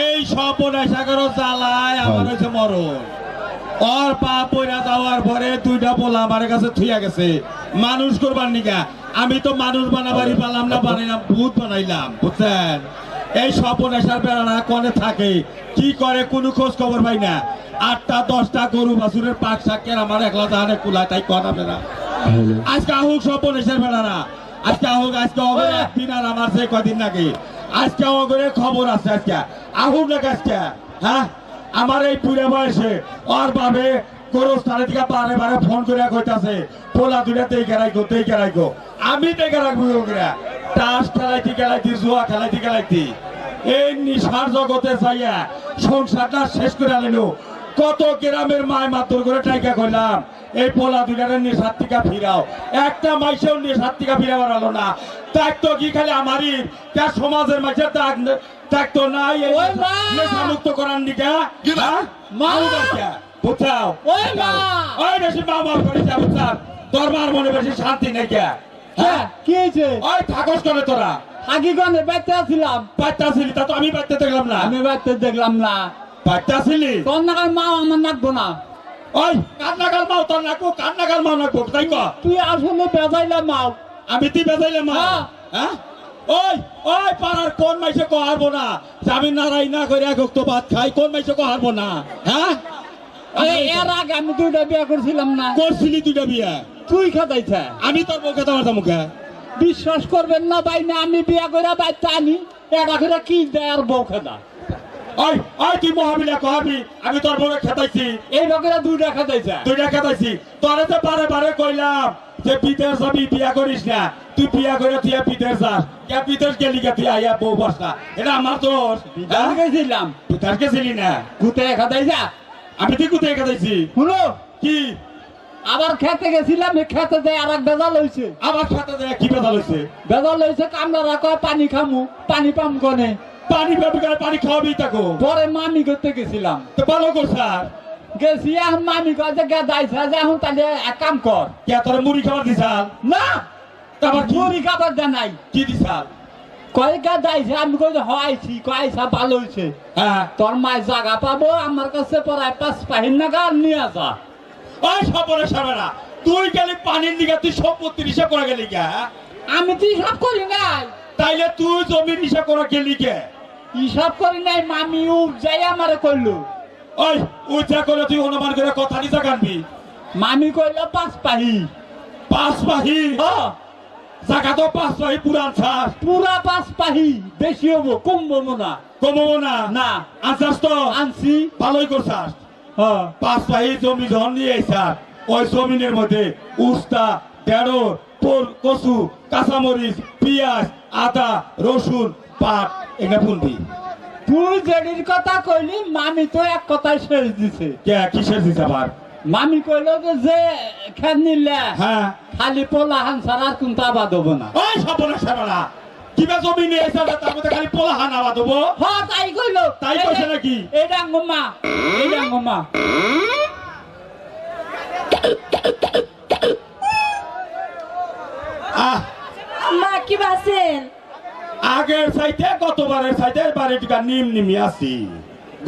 এই সপনাশা করো জ্বালায় আমার হয়েছে মরণ। ওর পা পয়রা যাওয়ার পরে দুইটা পোলা আমার কাছে থুইয়া গেছে। মানুষ করবার নিকা আমি তো মানুষ বানাবারই পারলাম না বানাইলাম ভূত বানাইলাম বুঝছেন? এই সপনাশার বেড়ারা কনে থাকে। কি করে কোনো খোঁজ খবর পাই না। আটটা দশটা গরু বাছুরের পাক শাকের আমার একলা তাহারে কুলা তাই কনা বেড়া আজকে আহুক স্বপন সপনেশের বেড়ারা আজকে আহুক আজকে অগরে একদিন আর আমার সে কদিন নাকি আজকে অগরে খবর আছে আজকে। আহুক না আজকে হ্যাঁ? আমার এই পুরে বয়সে ওর বাবে গোরস্থানের দিকে বারে বারে ফোন করে কইতাছে, পোলা দুটা তেইকে রাখো তেইকে রাখো আমি রাখব ওগুলা তাস খেলাইতে খেলাইতে জুয়া খেলাইতে খেলাইতে এই নিশার জগতে যাইয়া সংসারটা শেষ করে আনিলো কত গ্রামের মায় মাত্র করে টাইকা কইলাম এই পোলা দুটারে নেশার টিকা ফিরাও। একটা মাইসেও নেশার টিকা ফিরাবার হলো না। তাক তো কি খালি আমারই? তা সমাজের মাঝে তাক তাক তো নাই। মুক্ত করার নিকা হ্যাঁ? বুঝাও ওই বেশি মা না বুঝাও তোর মনে বেশি শান্তি নেই কে? হ্যাঁ? কি হয়েছে? ওই থাকস করে তোরা? তা তো আমি বাচ্চা দেখলাম না। আমি দেখলাম না। বাচ্চা ছিলি তোর নাকার মা আমার নাকবো না ওই কান্নাকাল মাও তোর নাকবো কান্নাকাল মাও নাকবো তাই কর তুই আসলে বেজাইলাম মাও আমি তুই বেজাইলে মা হ্যাঁ। হ্যাঁ? ওই ওই পাড়ার কোন মাইসে কো হারবো না? আমি নারাই না করে এক তো ভাত খাই কোন মাইসে কো হারবো না? হ্যাঁ? এর আগে আমি দুইটা বিয়ে করছিলাম না। করছিলি দুইটা বিয়া? তুই খাতাইছে আমি তোর বউ খেতে পারতাম মুখে। বিশ্বাস করবেন না ভাই না আমি বিয়ে করে বাইতে আনি এটা করে কি দেয় আর বউ খেদা? ওই ওই তুই মহাবিলা কহাবি আমি তোর বউকে খেতাইছি। এই বকরা দুইটা খাতাইছে। দুইটা খেতাইছি। তোরে তো বারে বারে কইলাম যে বিদেশ যাবি বিয়া করিস না। তুই বিয়া করে তুই বিদেশ যাস কে বিদেশ গেলি কে তুই আইয়া বউ বস না? এটা আমার দোষ। গেছিলাম বিদেশ গেছিলি না? ঘুতে খাতাইছা? আমি তুই কোথায় খেতাইছি। শুনো। কি? আবার খেতে গেছিলাম খেতে দেয় আর এক বেজাল হয়েছে আমার সাথে দেখা কি বেদা হয়েছে বেজাল হয়েছে কামড়া কয় পানি খামু পানি পাম কনে। পানি পাবি করে পানি খাওয়াবি তাকো। পরে মামি করতে গেছিলাম। তো ভালো কর স্যার। গেছি এখন মামি কয় যে গাদাইছে যে এখন তাহলে এক কাম কর। কে তোর মুড়ি খাবার দিছাল না তারপর মুড়ি খাবার দে নাই। কি দিছাল কয় গাদাইছে আমি কই যে হয়ছি কয়সা ভালো হয়েছে। হ্যাঁ। তোর মায় জায়গা পাবো আমার কাছে পড়ায় পাঁচ পাহিন না গান নিয়ে আসা ওই সপরে সাবেরা। তুই গেলি পানির দিকে তুই সম্পত্তির হিসাব করে গেলি কে হ্যাঁ? আমি তো হিসাব করি নাই। তাইলে তুই জমির হিসাব করে গেলি কে হিসাব করি নাই মামি উ যাই আমারে কইলো। ওই উচ্চা করে তুই অনুমান করে কথা দিছা কানবি মামি কইলো পাঁচ পাহি। পাঁচ পাহি? হ্যাঁ জায়গা তো পাঁচ পাহি পুরান ছাড়। পুরা পাঁচ পাহি বেশি হব কমবো না। কমাবো না? না। আনসাস তো? আনছি। ভালোই করছাস। হ্যাঁ পাঁচ পাহি জমি ধন নিয়ে স্যার ওই জমিনের মধ্যে উস্তা পোল কচু কাঁচামরিচ পেঁয়াজ আদা রসুন পাট তুই যেটির কথা কইলি মামি তো এক শেষ দিছে। কে কিসের দিস আবার? মামি কইলো যে নিলে হ্যাঁ। খালি পোলা হান আর কোনটা আবাদ না। ওই কিবা জমি নিয়ে এসে তার মধ্যে খালি পোলা হান আবাদ হব? হ তাই কইলো। তাই কইছে নাকি? আঙ্গমা আহ। মা কি বাসেন আগের সাইতে গতবারের সাইতে বাড়িটা নিম নিমি আছি।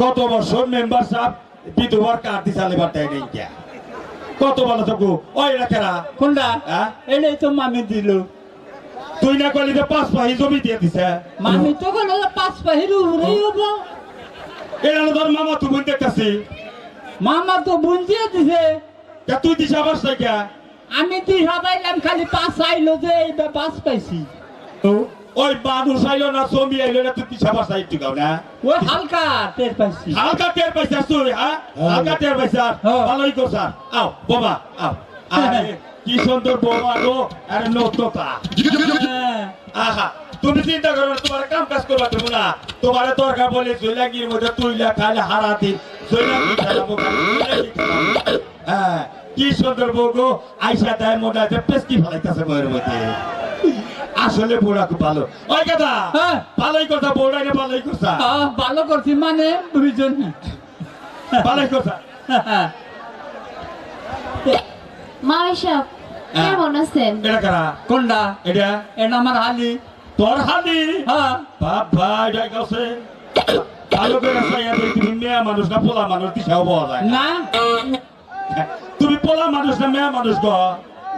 গত বছর মেম্বার সাহেব বিধবার কার্ড চালিবার দেয় নেই কত বলো তো ওই রাখেরা কোনটা? হ্যাঁ? এটাই তো মামি দিল। তুই না কইলি যে পাঁচ পাহি জমি দিয়ে দিছে? মামি তো যে পাঁচ পাহির উপরেই হব। এটা তোর মামা তুই বুঝতে কাছি মামা তো বুন দিয়ে দিছে। তুই দিস আবার কে? আমি তুই ভাবাইলাম খালি পাঁচ আইলো যে এইবার পাঁচ পাইছি। ওই মানুষ আইলো না জমি আইলো না তুই দিস আবার সাইড টিকাও না? ওই হালকা টের পাইছি। হালকা টের পাইছাস তুই হ্যাঁ? হালকা টের পাইছাস হ্যাঁ। ভালোই করছাস আও বাবা আও। আরে কি সুন্দর বড় আলো আরে হ্যাঁ। আহা তুমি চিন্তা করো তোমার কাম কাজ করবা তুমি না। তোমার দরকার বলে জৈলাঙ্গির মধ্যে তুইলা খাইলে খেলাবো। হ্যাঁ কি সুন্দর বউগো আইসা দেয় মনে আছে পেস্কি ফেলাইতেছে বউয়ের মধ্যে। আসলে বউরা খুব ভালো। ওই কথা হ্যাঁ। ভালোই কথা বউরা না ভালোই করছা আহ, ভালো করছি মানে দুইজন। ভালোই করছা মা এসব কেমন আছেন? এটা কারা? কোনটা? এটা? এটা আমার হালি। তোর হালি? হ্যাঁ। বাবা এটা গেছে ভালো করে সাইয়া দেই তুমি মেয়ে মানুষ না পোলা মানুষ দিশাও পাওয়া যায় না। না। তুমি পোলা মানুষ না মেয়ে মানুষ গো।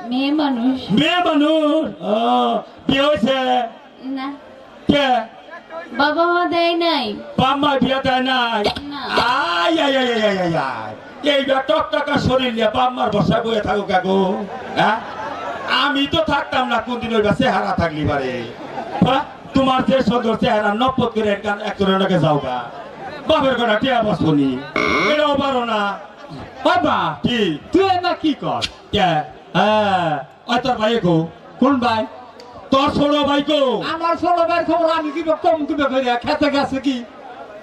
মেয়ে মানুষ। মেয়ে মানুষ? ও বিয়ে হয়েছে? না। কে? বাবা মা দেয় নাই। বাম্মা বিয়ে দেয় নাই? আই আই আই টক টাকা শরীর নিয়ে বাম্মার বসা বয়ে থাকো কাকু হ্যাঁ? আমি তো থাকতাম না কোনদিন ওই চেহারা থাকলি পারে। তোমার যে সুন্দর চেহারা নপত করে একজন একজনের যাও গা বাপের কথা টিয়া বসনি এটাও পারো না। বাবা কি? তুই না কি কর? কে? হ্যাঁ ওই তোর ভাই কো কোন ভাই? তোর ছোট ভাই কো আমার ছোট ভাই খবর আমি কি কম কি করে খেতে গেছে কি?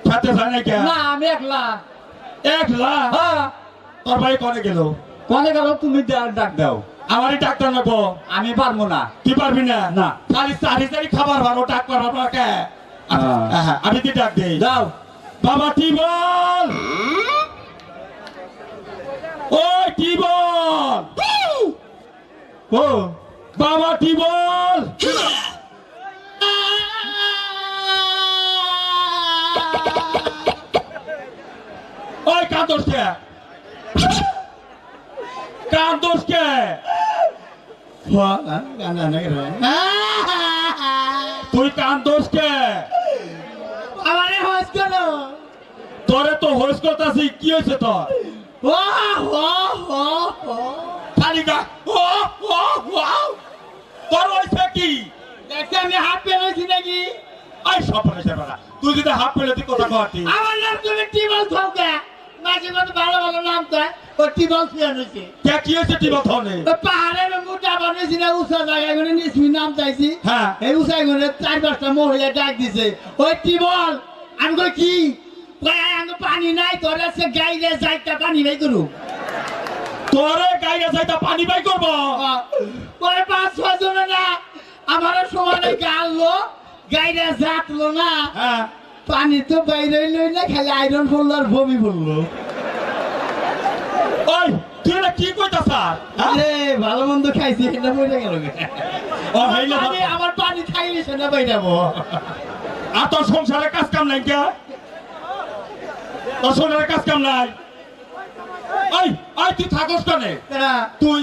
খেতে জানে কে না আমি একলা। একলা? হ্যাঁ। তোর ভাই কনে গেল? কনে গেল তুমি ডাক দাও। আমারই ডাক্তার নেব আমি পারব না। তুই পারবি না? না। খালি চারি চারি খাবার ভালো ডাক পারব না কে? হ্যাঁ। আমি কি ডাক দেই? যাও বাবা টিবল ওই টিবল ও বাবা টিবল ওই কান্দোস কে? কান্দোস কে? তুই কান্দোস কে? আমারে হস কেন? তোরে তো হোস করতাছি কি হয়েছে তোর? ও হো হো হো। খালি ও ও ও। তোর হয়েছে কি? দেখতে আমি হাত পেরেছি নাকি? আই সব হয়েছে বেড়া। তুই যদি হাফ পেলে তুই কথা কটি আমার নাম তুমি টিবল থাকা মাঝে মাঝে ভালো ভালো নাম তাই ও টিবল ফিয়ান হয়েছে কে কি হয়েছে টিবল থনে পাহাড়ের মোটা বানিয়েছি না উষা জায়গায় করে নিসমি নাম চাইছি। হ্যাঁ। এই উষাই করে চার পাঁচটা মহিলা ডাক দিছে। ওই টিবল আমি কি? পানি নাই তোরা সে গাইলে যাইতা পানি নাই করু তোরে গাইয়া যাইতা পানি বাই করব। পরে পাঁচ ছয় জনে না আমার সমানে গাললো গাইলে যাতলো না। হ্যাঁ। পানি তো বাইরে লই না খালি আয়রন পড়ল আর বমি পড়ল ওই তুই না কি কইতা স্যার আরে ভালো মন্দ খাইছি এটা বইটা গেল ও হইলে আমার পানি খাইলে সেটা বাইরাবো আর তোর সংসারে কাজ কাম নাই কে? তোর সংসারে কাজ কাম নাই? ওই ওই তুই থাকস কেনে? তুই?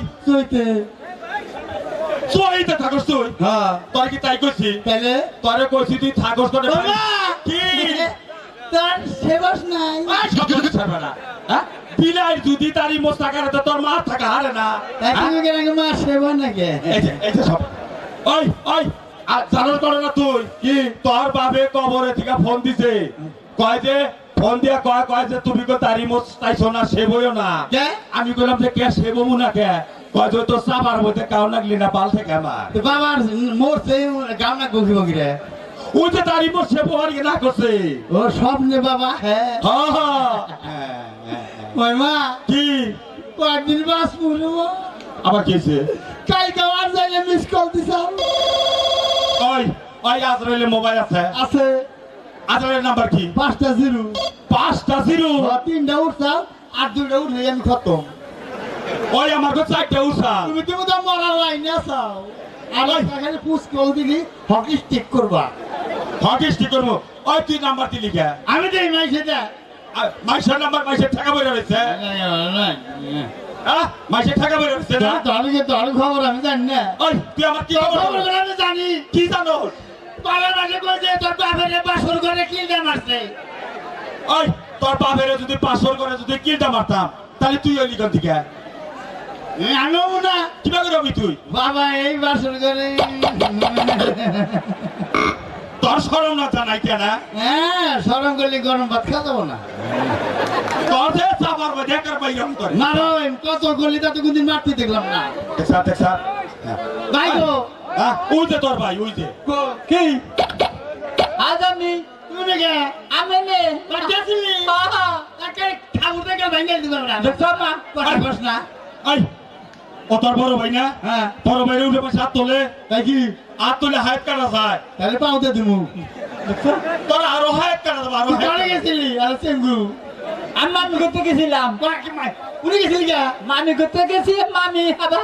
চইতে থাকস তুই? হ্যাঁ। তোর কি তাই কইছি? তাহলে তোরে কইছি তুই থাকস কেনে বাবা কি? তার সেবাস নাই। এই সব কিছু ছাড়বে না। হ্যাঁ? বিলাই যদি তারি তো তোর মা থাকা হারে না। তাই হ্যাঁ? মা সেবা নাকি? এই যে এই যে সব। ওই ওই আর জানার করে না তুই? কি? তোর বাবে কবরে থেকে ফোন দিছে। কয় যে ফোন দিয়া কয় কয় যে তুমি কো তারি মোস তাইছো না সেবইও না। কে? আমি কইলাম যে কে সেবমু না কে? কয় যে তো সাবার মধ্যে কাউ নাগলি না পাল থেকে আমার। বাবার মরছে গাম না গভীর গভীরে ওই যে তারি মোস সেবো আর না করছে। ও স্বপ্নে বাবা হ্যাঁ হ্যাঁ হ্যাঁ মা কি? কয়েকদিন বাস পুরো আবার কেছে কালকে আর যাইলে মিস কল দিছাম। ওই ওই আজরাইলে মোবাইল আছে। আছে। আজরাইলের নাম্বার কি? পাঁচটা জিরো। পাঁচটা জিরো? তিনটা উঠছাম আর দুটা উঠলে আমি খতম। ওই আমার তো চারটা উষা তুমি তুমি তো মরার লাইনে আসাও ওই এখানে পুষ কল দিলি হকি স্টিক করবা। হকিস কি করব। ওই তুই নাম্বার দিলি কে? আমি দেই নাই সেটা মাইসের নাম্বার মাইসের টাকা বের হয়েছে হ্যাঁ মাইসের টাকা বের হয়েছে না? ধরে খবর আমি জানি না। ওই তুই আমার কি খবর? খবর আমি জানি। কি জানো পাড়ার মাঝে কইছে তোর বাপের বাসর করে কিলটা মারছে। ওই তোর বাপের যদি পাঁচশোর করে যদি কিলটা মারতাম তাহলে তুই ওই লিখন থেকে আনব না। কীভাবে রবি তুই? বাবা এই বাসর করে তোর সরম না জানাই কেন হ্যাঁ? সরম করলে গরম ভাত খাওয়া না। তোর চাপার মধ্যে একার বাইরম করে। না রয় কত করলি তা কোনদিন মারতে দেখলাম না। দেখছা দেখছা ভাই গো ওই যে তোর ভাই ওই যে কি? আজ আমি তুমি নাকি আমি নে তাকে ভেঙে দিবে না। দেখছ মা কথা কস না। এই ও তোর বড় ভাই না? হ্যাঁ। বড় ভাই উঠে পাশে হাত তোলে। তাই কি? হাত তোলে হাত কাটা যায়। তাহলে পাউতে দিমু। তোর আরও হাত কাটা যাবে আরও চলে গেছিলি আর চেঙ্গু আমি মামি করতে গেছিলাম। উনি গেছিলি গা মামি করতে গেছি মামি আবার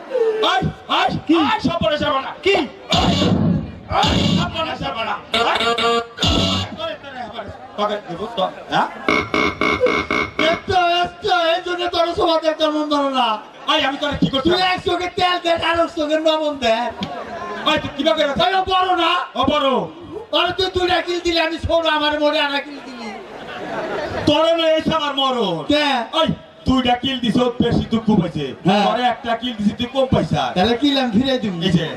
ওই ওই কি? সব পরে যাবে না। কি? সব পরে যাবে না। পাকে দেব তো হ্যাঁ? আমি তোর কি করছি তুই এক চোখে তেল দে আর এক চোখে নবন দে। ওই তুই কিবা করে তাই বড় না? ও বড়। ওরে তুই দুইটা কিল দিলি আমি ছোট আমার মরে আর কিল দিলি। তোর না এই আমার মরণ। কে? ওই দুইটা কিল দিছ বেশি দুঃখ পাইছে। হ্যাঁ। তোরে একটা কিল দিছি তুই কম পাইছা। তাহলে কিল আমি ফিরে দিব এই যে।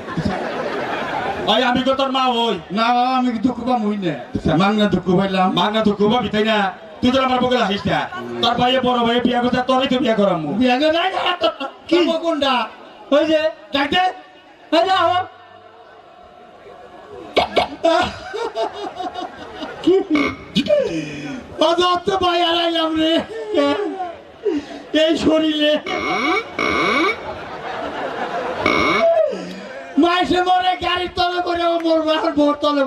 ওই আমি তো তোর মা ওই না আমি দুঃখ পাম হই না। মাংনা দুঃখ পাইলাম। মাগনা দুঃখ পাবি তাই না? তুই তো আমার বকে আহিস না। তোর ভাইয়ে বড় ভাইয়ে বিয়া করতে তোরই তো বিয়া করাম। বিয়া করে নাই কি? কোনটা? ওই যে। ডাকতে এই যে আহ, অযত্ন ভাই হারাইলাম রে। এই শরীরে। মাইসে মরে গাড়ির তলে ও মরবে আর ভোর তলে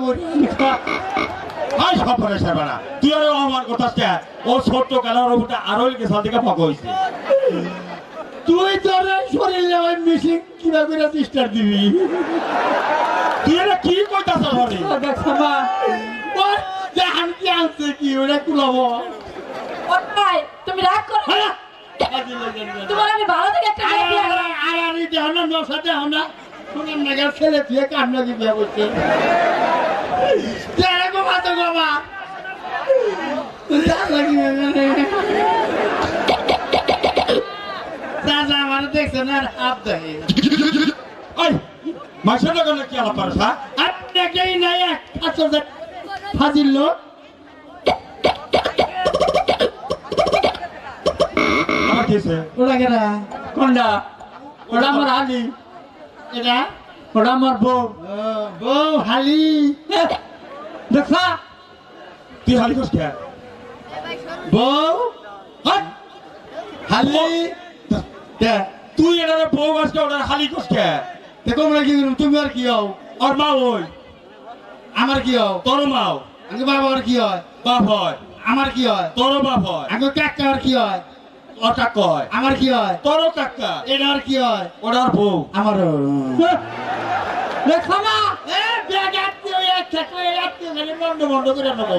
আই সব পরে সেবা না তুই আর আমার কথা ও ছোট্ট কালার ওটা আরও গেছাল থেকে পাক হইছে। তুই তোর শরীরে ওই মিশিং কিবা করে চেষ্টা দিবি। তুই এটা কি কইতাছ হরি দেখছ মা। ওর জাহান কি আনছে কি ওরা কুলাবো। ওটাই তুমি রাগ করো। না। তোমার আমি ভালো থেকে একটা মেয়ে বিয়ে করব। আরে আরে দেহ না নশা দেহ না। শুনেন না গেল ছেলে দিয়ে কাম লাগি বিয়ে করছে তেরে গো মাতো গো মা। যা লাগি দাদা আমার দেখছে না আপ দেয় ওই মাসের লগে কি আলাপ পারছ হ্যাঁ? নাই এক ফাজিল লোক। কেছে ওরা কেনা কোনটা? ওটা আমার আলি এটা? ওটা আমার বউ। বউ হালি। দেখছা? তুই হালি কস কে? বউ? হালি। তুই এটা বউ গাছ কে? ওটা হালি কস কে? দেখো আমরা কি তুমি আর কি হও? আর মা ওই। আমার কি হও? তোর মাও আগে বাবা আর কি হয়? বাপ হয়। আমার কি হয়? তোর বাপ হয়। আগে কাকা আর কি হয়? ওটা কয়। আমার কি হয়? তোর কাকা এটা আর কি হয়? ওটার বউ। আমার আটকে খালি বন্ধ বন্ধ করে নেব।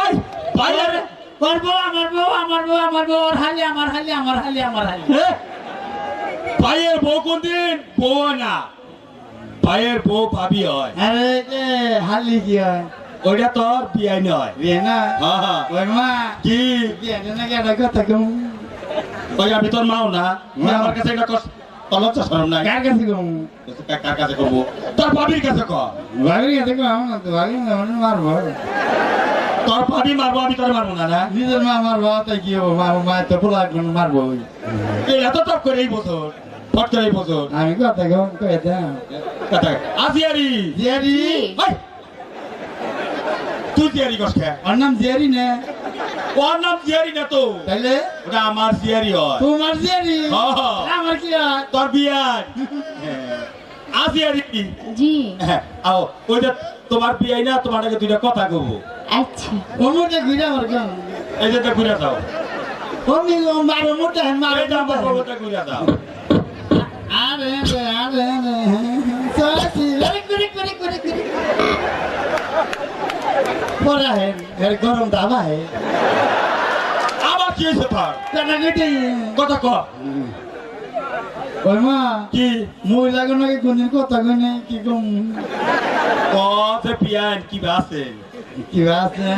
ওই বাইরে ওর বউ আমার বউ আমার বউ আমার বউ ওর হালি আমার হালি আমার হালি আমার হালি। ভাইয়ের বউ কোন দিন বউ না। ভাইয়ের বউ ভাবি হয়। হালি কি হয়? ওইটা তোর বিয়াই নয়। বিয়ে না? হ্যাঁ হ্যাঁ। মা? কি? বিয়ে না কেন কথা কম ওই আমি তোর মাও না। আমার কাছে এটা কস তলব চাষরম নাই। কার কাছে কম কার কাছে করব? তোর ভাবির কাছে কর ভাবি কাছে কম ভাবি মারবো। তোর ভাবি মারবো আমি তোর মারবো না না? নিজের মা মারবো তাই কি হব? মা মা তো পোলা মারবো। এই এত টপ করে এই বছর ফট করে এই বছর। আমি কথা কম কয়ে দাও কথা আজিয়ারি। জিয়ারি জিয়ারি খে ওর নাম জিয়ারি না ওর নাম জিয়ারি না তো তাইলে ওটা আমার জিয়ারি হয় তোমার জিয়ারি হ্যাঁ। আমার কি হয় তোর বিয়ার আজিয়ারি জি হ্যাঁ, আও ওইটা তোমার বিয়াই না তোমার আগে দুইটা কথা কব আচ্ছা মধ্যে ঘুরে আমার কেন এই যে ঘুরে দাও আমি মারো মোটা মারো বাবাটা ঘুরে দাও আরে আরে আরে করে করে করে করে পড়া হে এর গরম দাবা হে আবার কি হয়েছে তোর? কেনা কেটে কথা ক। ওই মা কি? মহিলা নাকি কোনদিন কথা কইনে কি কম? ক যে বিয়ান কি আছে? কি আছে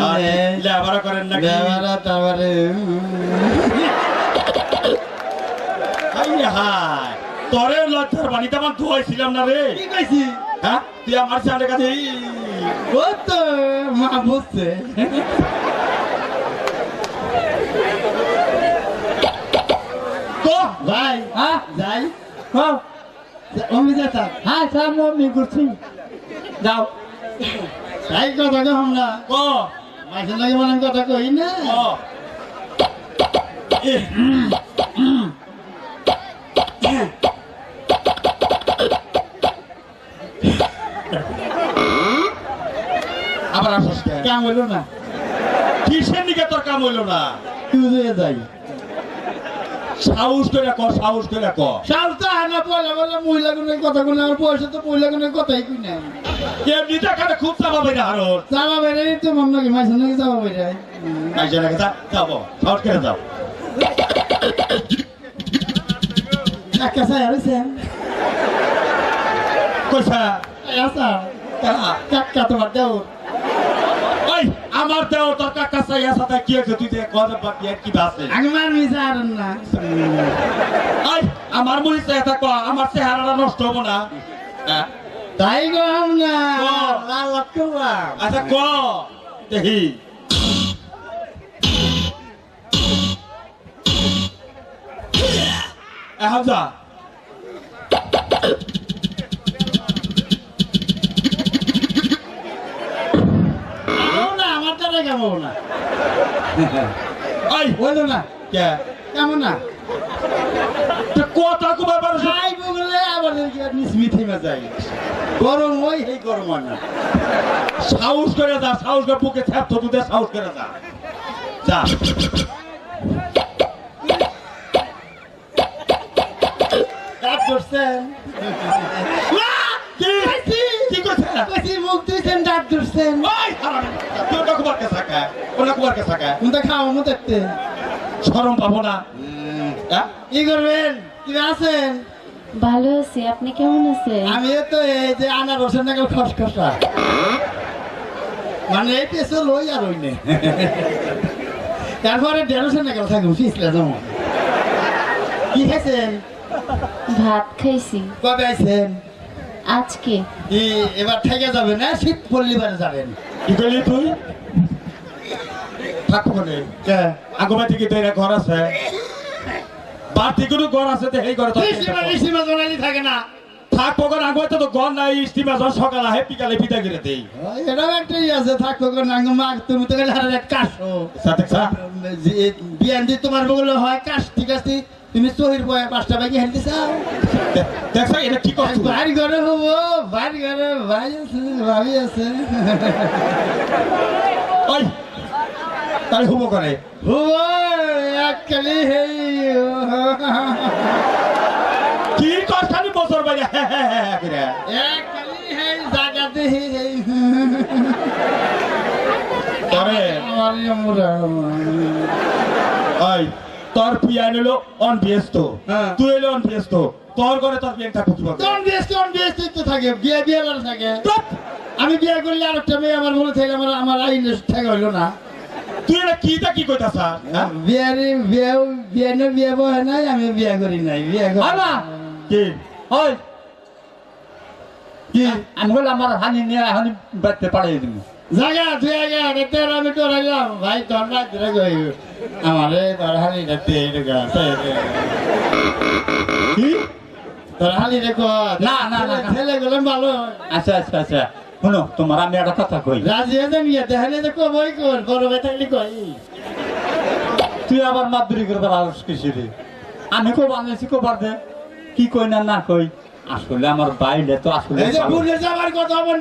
লেবারা করেন নাকি? দেওয়ারা তারপরে হাই হাই তোরে লজ্জার বাণীতে আমার ধোয়াইছিলাম না রে। কি কইছি? হ্যাঁ? তুই আমার সামনে কাছে ও তো মা বুঝছে ভাই। হ্যাঁ? যাই। অমি যেতা হ্যাঁ স্যার মম্মি করছি যাও। তাই কথা কো আমরা। ক? মাসের লাগে মানে কথা কই না? ক? এ, কাম হইল না। কিসের নিকে তোর কাম হইল না? তুই হয়ে যাই। সাহস করে ক সাহস করে ক। তো হানা পয়লা বলে মহিলা গুনের কথা আমার পয়সা তো মহিলা গুনের কথাই কই না এমনিতে এখানে খুব চাপা বেড়ে হারো যাবা বেরে তো মন নাকি সাহস করে যাও একটা সাই? কাকা তোমার ওই আমার দেও তোর কাকা সাইয়া সাথে কি আছে তুই দেখ কথা বাকি আর কি আছে আমি মার মিছা আর না। ওই আমার মুই চেহারা ক আমার চেহারাটা নষ্ট হব না। হ্যাঁ? তাই গো আমরা ও। লাল করলাম আচ্ছা ক দেখি। এখন যা না কেমন না? ওই বলো না। কে? কেমন না? তুই কথা কবার পারছ যাই বলে আবার নিসমি থেমে যাই। গরম ওই এই গরম না। সাহস করে যা সাহস করে বুকে ছাপ তো তুই সাহস করে যা। যা। দাঁত ধরছেন? কি? কি কইছি মুখ দিয়েছেন দাঁত ধরছেন। ওই হারামি তুই ওটা কুমার কে থাকা? ওটা কুমার কে থাকা কোনটা খাওয়া মতো দেখতে। শরম পাবো না। হ্যাঁ? কি করবেন? কি আছেন? ভালো আছি আপনি কেমন আছেন? আমিও তো এই যে আনারসের নাগাল খসখসা মানে এই পেছো লই আর ওই নে। তারপরে ঢেঁড়সের নাগাল থাকুন ফিসলে যেমন কি খাইছেন? ভাত খাইছি। কবে আইছেন? আজকে? এবার থেকে যাবেন না শীত পল্লিবারে যাবেন। কি করলি তুই? থাকব কোনে কে? আগমা থেকে তো এরা ঘর আছে। বাড়তি কোনো ঘর আছে তো এই ঘরে তো ঋষিমা জোনালি থাকে। না থাকব কোন আগমা তো ঘর নাই স্টিমা যখন সকাল আহে বিকালে পিতা গিরে দেই। ওই এটাও একটা ই আছে থাকতো কোন নাঙ্গ মা তুমি তো গেলে হারে কাশো। সাথে সা বিয়ান দি তোমার বগলে হয় কাশ ঠিক আছে? তুমি চহির বয়ে পাঁচটা বাকি হেলতে চাও দেখ এটা কি করছ? বাড়ি ঘরে হব বাড়ি ঘরে ভাই আছে ভাবি আছে। ওই তাই হুবো করে। হব এক কালি হেই কি কর খালি বছর বাইরে হ্যাঁ হ্যাঁ হ্যাঁ করে। হেই জাগাতে হেই হেই। করে আমার মুরা ওই তোর পিয়ান হলো অন ব্যস্ত হ্যাঁ। তুই হলো অন ব্যস্ত তোর ঘরে তোর পিয়ান থাকব কীভাবে কোন বিয়ে কোন বিয়ে তো থাকে। বিয়ে বিয়ে করে থাকে! আমি বিয়ে করলে আর একটা মেয়ে আমার মনে থেকে আমার আমার আইন ঠেকা হইল না। তুই এটা কি তা কি কইতাছা? হ্যাঁ? বিয়ারি বিয়ে বিয়ে না বিয়ে বহে নাই আমি বিয়ে করি নাই বিয়ে করি আলা কি? ওই কি? আমি বলে আমার হানি নিয়ে এখন বাড়তে পাঠিয়ে দিব। আমি ডরাইলাম ভাই তোর না দিলে গই আমারে তোর হালি রাতে এরকা কি? তোর হালি রেখো না, না, না, না। ছেলে গুলো ভালো। আচ্ছা আচ্ছা আচ্ছা। শুনো তোমার আমি একটা কথা কই। রাজি আছে বিয়ে দেখালে তো কবই কর বড় ভাই থাকলে কই। তুই আবার মাদুরি করবার আলস কিসিরে আমি কো বানিয়েছি কবার দে। কি কই না না কই। আসলে আমার বাইরে তো আসলে এই যে ভালো। বুড়ে যাবার কথা বল।